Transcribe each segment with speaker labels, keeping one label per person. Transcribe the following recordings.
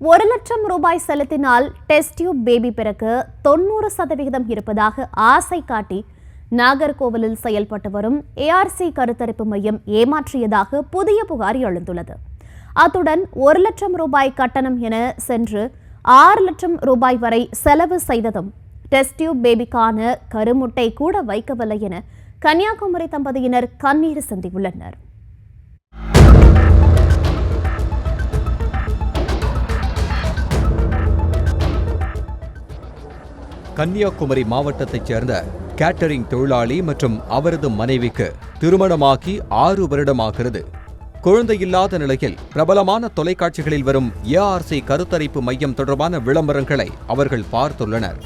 Speaker 1: ஒரு லட்சம் ரூபாய் செலுத்தினால் டெஸ்ட் டியூப் பேபி பிறக்க தொண்ணூறு சதவிகிதம் இருப்பதாக ஆசை காட்டி நாகர்கோவிலில் செயல்பட்டு வரும் ஏஆர்சி கருத்தரிப்பு மையம் ஏமாற்றியதாக புதிய புகார் எழுந்துள்ளது. அத்துடன் ஒரு லட்சம் ரூபாய் கட்டணம் என சென்று ஆறு லட்சம் ரூபாய் வரை செலவு செய்ததும் டெஸ்ட் டியூப் பேபிக்கான கருமுட்டை கூட வைக்கவில்லை என கன்னியாகுமரி தம்பதியினர் கண்ணீர் சிந்தியுள்ளனர்.
Speaker 2: கன்னியாகுமரி மாவட்டத்தைச் சேர்ந்த கேட்டரிங் தொழிலாளி மற்றும் அவரது மனைவிக்கு திருமணமாகி ஆறு வருடமாகிறது. குழந்தை இல்லாத நிலையில் பிரபலமான தொலைக்காட்சிகளில் வரும் ஏஆர்சி கருத்தரிப்பு மையம் தொடர்பான விளம்பரங்களை அவர்கள் பார்த்துள்ளனர்.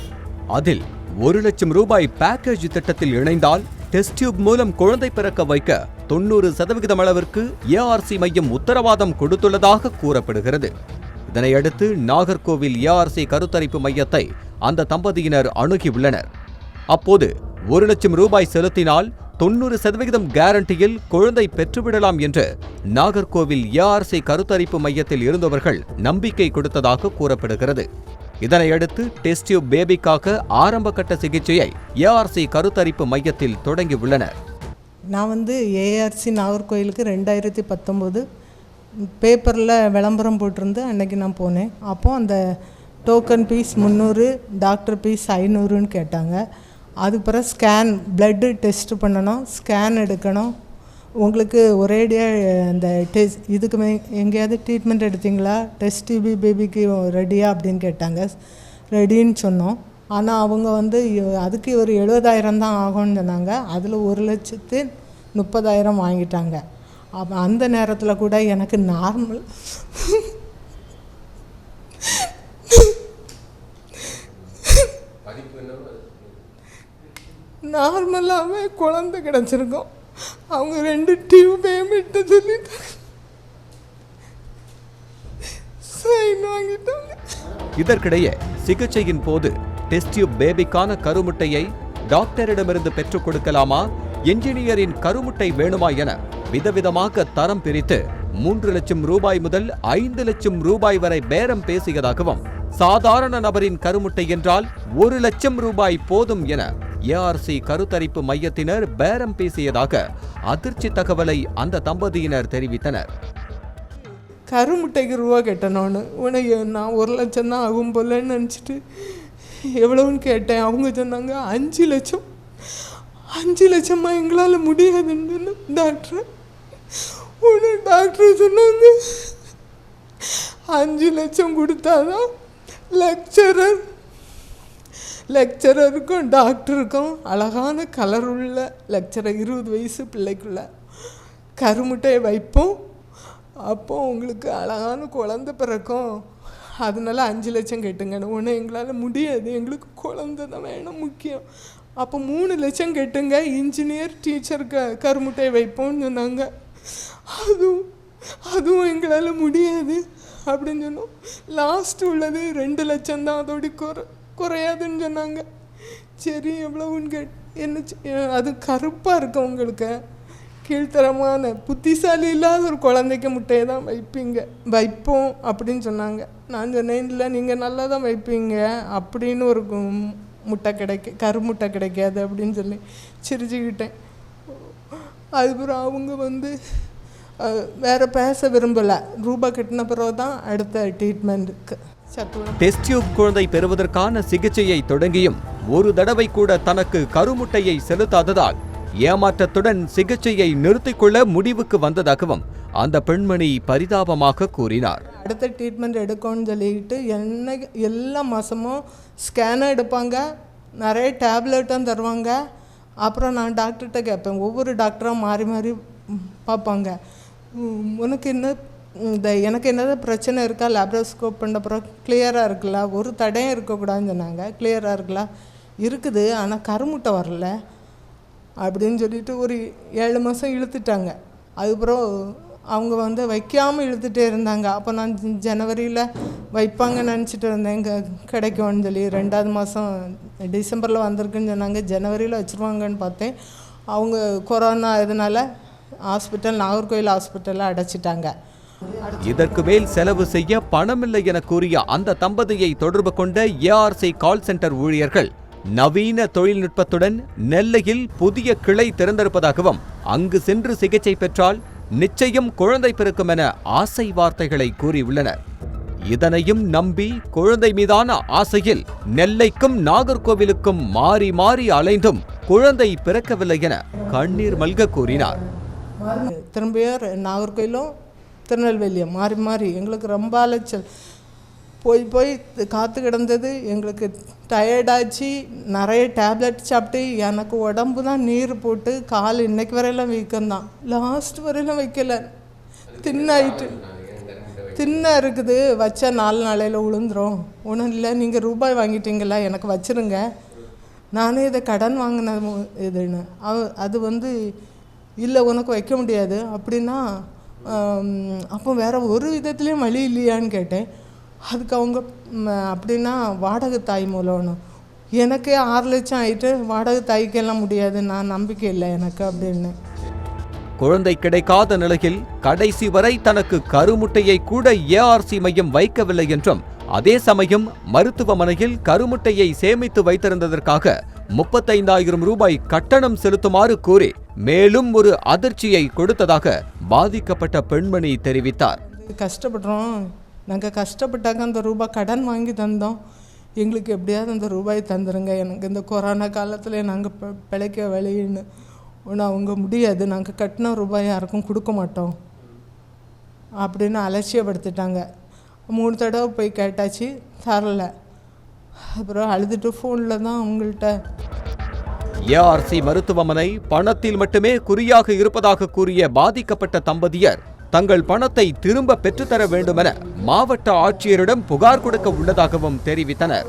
Speaker 2: அதில் ஒரு லட்சம் ரூபாய் பேக்கேஜ் திட்டத்தில் இணைந்தால் டெஸ்ட் டியூப் மூலம் குழந்தை பிறக்க வைக்க தொண்ணூறு சதவிகிதம் அளவிற்கு ஏஆர்சி மையம் உத்தரவாதம் கொடுத்துள்ளதாக கூறப்படுகிறது. இதனையடுத்து நாகர்கோவில் ஏஆர்சி கருத்தரிப்பு மையத்தை அந்த தம்பதியினர் அணுகியுள்ளனர். அப்போது ஒரு லட்சம் ரூபாய் செலுத்தினால் தொண்ணூறு சதவிகிதம் கேரண்டியில் குழந்தை பெற்றுவிடலாம் என்று நாகர்கோவில் ஏஆர்சி கருத்தரிப்பு மையத்தில் இருந்தவர்கள் நம்பிக்கை கொடுத்ததாக கூறப்படுகிறது. இதனையடுத்து டெஸ்ட் டியூப் பேபிக்காக ஆரம்ப கட்ட சிகிச்சையை ஏஆர்சி கருத்தரிப்பு மையத்தில் தொடங்கியுள்ளனர்.
Speaker 3: நான் வந்து ஏஆர்சி நாகர்கோயிலுக்கு ரெண்டாயிரத்தி பத்தொம்போது பேப்பரில் விளம்பரம் போட்டிருந்து அன்னைக்கு நான் போனேன். அப்போது அந்த டோக்கன் பீஸ் முந்நூறு டாக்டர் பீஸ் ஐநூறுன்னு கேட்டாங்க. அதுக்கப்புறம் பிறகு ஸ்கேன் பிளட்டு டெஸ்ட்டு பண்ணணும் ஸ்கேன் எடுக்கணும். உங்களுக்கு ஒரேடியாக இந்த டெஸ்ட் இதுக்கு மே எங்கேயாவது ட்ரீட்மெண்ட் எடுத்தீங்களா? டெஸ்ட் டிபி பேபிக்கு ரெடியா அப்படின்னு கேட்டாங்க. ரெடின்னு சொன்னோம். ஆனால் அவங்க வந்து அதுக்கு ஒரு எழுபதாயிரம் தான் ஆகும்னு சொன்னாங்க. அதில் ஒரு லட்சத்து முப்பதாயிரம் வாங்கிட்டாங்க. அப்போ அந்த நேரத்தில் கூட எனக்கு நார்மல் நார்மலாகவே குழந்தை கிடச்சிருக்கோம். அவங்க ரெண்டு டியூபே விட்டு சொல்லிட்டாங்க சைன் வாங்கிட்டாங்க.
Speaker 2: இதற்கிடையே சிகிச்சையின் போது டெஸ்டியூப் பேபிக்கான கருமுட்டையை டாக்டரிடமிருந்து பெற்றுக் கொடுக்கலாமா? என்ஜினியரின் கருமுட்டை வேணுமா என விதவிதமாக தரம் பிரித்து மூன்று லட்சம் ரூபாய் முதல் ஐந்து லட்சம் ரூபாய் வரை பேரம் பேசியதாகவும் சாதாரண நபரின் கருமுட்டை என்றால் ஒரு லட்சம் ரூபாய் போதும் என ஏஆர்சி கருத்தரிப்பு மையத்தினர் பேரம் பேசியதாக அதிர்ச்சி தகவலை அந்த தம்பதியினர் தெரிவித்தனர்.
Speaker 3: கருமுட்டைக்கு ரூபா கட்டணும்னு உனக்கு நான் ஒரு லட்சம் தான் ஆகும் போலன்னு நினச்சிட்டு எவ்வளோன்னு கேட்டேன். அவங்க சொன்னாங்க அஞ்சு லட்சம். அஞ்சு லட்சமாக எங்களால் முடியாதுன்னு டாக்டர். உடனே டாக்டர் சொன்னாங்க. அஞ்சு லட்சம் கொடுத்தாதான் லெக்சரர் லெக்சரருக்கும் டாக்டருக்கும் அழகான கலர் உள்ள லெக்சரை இருபது வயசு பிள்ளைக்குள்ள கருமுட்டையை வைப்போம். அப்போது உங்களுக்கு அழகான குழந்த பிறக்கும். அதனால அஞ்சு லட்சம் கேட்டுங்கன்னு ஒன்று எங்களால் முடியாது. எங்களுக்கு குழந்த தான் வேணும் முக்கியம். அப்போ மூணு லட்சம் கேட்டுங்க. இன்ஜினியர் டீச்சர் க கருமுட்டையை வைப்போம்னு சொன்னாங்க. அதுவும் அதுவும் எங்களால் முடியாது அப்படின்னு சொன்னோம். லாஸ்ட் உள்ளது ரெண்டு லட்சம் தான். அதோடு குறை. குறையாதுன்னு சொன்னாங்க. சரி எவ்வளவுன்னு கேட் என்ன அது கருப்பாக இருக்கும் உங்களுக்கு? கீழ்த்தரமான புத்திசாலி இல்லாத ஒரு குழந்தைக்கு முட்டையை தான் வைப்பீங்க. வைப்போம் அப்படின்னு சொன்னாங்க. நான் சொன்னேன் இல்லை நீங்கள் நல்லா தான் வைப்பீங்க. அப்படின்னு ஒரு முட்டை கிடைக்க கருமுட்டை கிடைக்காது அப்படின்னு சொல்லி சிரிச்சுக்கிட்டேன். அதுக்கப்புறம் அவங்க வந்து வேறு பேச விரும்பலை. ரூபா கட்டின பிறகு தான் அடுத்த ட்ரீட்மெண்ட்டுக்கு
Speaker 2: டெஸ்ட் டியூப் குழந்தை பெறுவதற்கான சிகிச்சையை தொடங்கியும் ஒரு தடவை கூட தனக்கு கருமுட்டையை செலுத்தாததால் ஏமாற்றத்துடன் சிகிச்சையை நிறுத்திக் கொள்ள முடிவுக்கு வந்ததாகவும் அந்த பெண்மணி பரிதாபமாக கூறினார்.
Speaker 3: அடுத்த ட்ரீட்மெண்ட் எடுக்கணும்னு சொல்லிட்டு என்ன எல்லா மாதமும் ஸ்கேனும் எடுப்பாங்க. நிறைய டேப்லெட்டும் தருவாங்க. அப்புறம் நான் டாக்டர்கிட்ட கேட்பேன். ஒவ்வொரு டாக்டராக மாறி மாறி பார்ப்பாங்க. உனக்கு என்ன இந்த எனக்கு என்னது பிரச்சனை இருக்கா? லேப்ரோஸ்கோப் பண்ணப்புறம் கிளியராக இருக்குல்ல? ஒரு தடையும் இருக்கக்கூடாதுன்னு சொன்னாங்க. கிளியராக இருக்குல்ல? இருக்குது. ஆனால் கருமுட்டை வரல. அப்படின்னு சொல்லிட்டு ஒரு ஏழு மாதம் இழுத்துட்டாங்க. அதுக்கப்புறம் அவங்க வந்து வைக்காமல் இழுத்துட்டே இருந்தாங்க. அப்போ நான் ஜனவரியில் வைப்பாங்கன்னு நினச்சிட்டு இருந்தேன். இங்கே கிடைக்கும்னு சொல்லி ரெண்டாவது மாதம் டிசம்பரில் வந்திருக்குன்னு சொன்னாங்க. ஜனவரியில் வச்சுருவாங்கன்னு பார்த்தேன். அவங்க கொரோனா இதனால் ஹாஸ்பிட்டல் நாகர்கோயில் ஹாஸ்பிட்டலில் அடைச்சிட்டாங்க.
Speaker 2: இதற்கு மேல் செலவு செய்ய பணமில்லை என கூறிய அந்த தம்பதியை தொடர்பு கொண்ட ஏஆர்சி கால் சென்டர் ஊழியர்கள் நவீன தொழில்நுட்பத்துடன் நெல்லையில் புதிய கிளை திறந்திருப்பதாகவும் அங்கு சென்று சிகிச்சை பெற்றால் நிச்சயம் குழந்தை பிறக்கும் என ஆசை வார்த்தைகளை கூறியுள்ளனர். இதனையும் நம்பி குழந்தை மீதான ஆசையில் நெல்லைக்கும் நாகர்கோவிலுக்கும் மாறி மாறி அலைந்தும் குழந்தை பிறக்கவில்லை என கண்ணீர் மல்க கூறினார்.
Speaker 3: திரும்பியார் நாகர்கோயிலும் திருநெல்வேலியை மாறி மாறி எங்களுக்கு ரொம்ப அலைச்சல். போய் போய் காத்து கிடந்தது. எங்களுக்கு டயர்டாச்சு நிறைய டேப்லெட் சாப்பிட்டு எனக்கு உடம்பு தான் நீர் போட்டு கால் இன்னைக்கு வரையெல்லாம் வீக்கம்தான். லாஸ்ட் வரையிலும் வைக்கல. தின்னாயிட்டு. தின்ன இருக்குது. வச்சா நாலு நாளையில் விழுந்துரும் ஒன்றும் இல்லை. நீங்கள் ரூபாய் வாங்கிட்டீங்களா எனக்கு வச்சுருங்க. நானே இதை கடன் வாங்கின இதுன்னு. அவ அது வந்து இல்லை உனக்கு வைக்க முடியாது. அப்படின்னா அப்போ வேறு ஒரு விதத்துலேயும் வழி இல்லையான்னு கேட்டேன். அதுக்கு அவங்க அப்படின்னா வாடகை தாய் மூலம்னு. எனக்கே ஆறு லட்சம் ஆயிட்டு வாடகை தாய்க்கெல்லாம் முடியாது நான் நம்பிக்கை இல்லை எனக்கு அப்படின்னு.
Speaker 2: குழந்தை கிடைக்காத நிலையில் கடைசி வரை தனக்கு கருமுட்டையை கூட ஏஆர்சி மையம் வைக்கவில்லை என்றும் அதே சமயம் மருத்துவமனையில் கருமுட்டையை சேமித்து வைத்திருந்ததற்காக முப்பத்தைந்தாயிரம் ரூபாய் கட்டணம் செலுத்துமாறு கூறி மேலும் ஒரு அதிர்ச்சியை கொடுத்ததாக பாதிக்கப்பட்ட பெண்மணி தெரிவித்தார்.
Speaker 3: கஷ்டப்படுறோம். நாங்கள் கஷ்டப்பட்டாக்க அந்த ரூபாய் கடன் வாங்கி தந்தோம். எங்களுக்கு எப்படியாவது அந்த ரூபாய் தந்துருங்க. எனக்கு இந்த கொரோனா காலத்தில் நாங்கள் பிழைக்க வழின்னு ஒன்று அவங்க முடியாது. நாங்கள் கட்டின ரூபாய் யாருக்கும் கொடுக்க மாட்டோம். அப்படின்னு அலட்சியப்படுத்திட்டாங்க. மூணு தடவை போய் கேட்டாச்சு தரலை. அப்புறம் அழுதுட்டு ஃபோனில் தான் அவங்கள்ட்ட
Speaker 2: ஏஆர்சி மருத்துவமனை பணத்தில் மட்டுமே குறியாக இருப்பதாக கூறிய பாதிக்கப்பட்ட தம்பதியர் தங்கள் பணத்தை திரும்ப பெற்றுத்தர வேண்டுமென மாவட்ட ஆட்சியரிடம் புகார் கொடுக்க உள்ளதாகவும் தெரிவித்தனர்.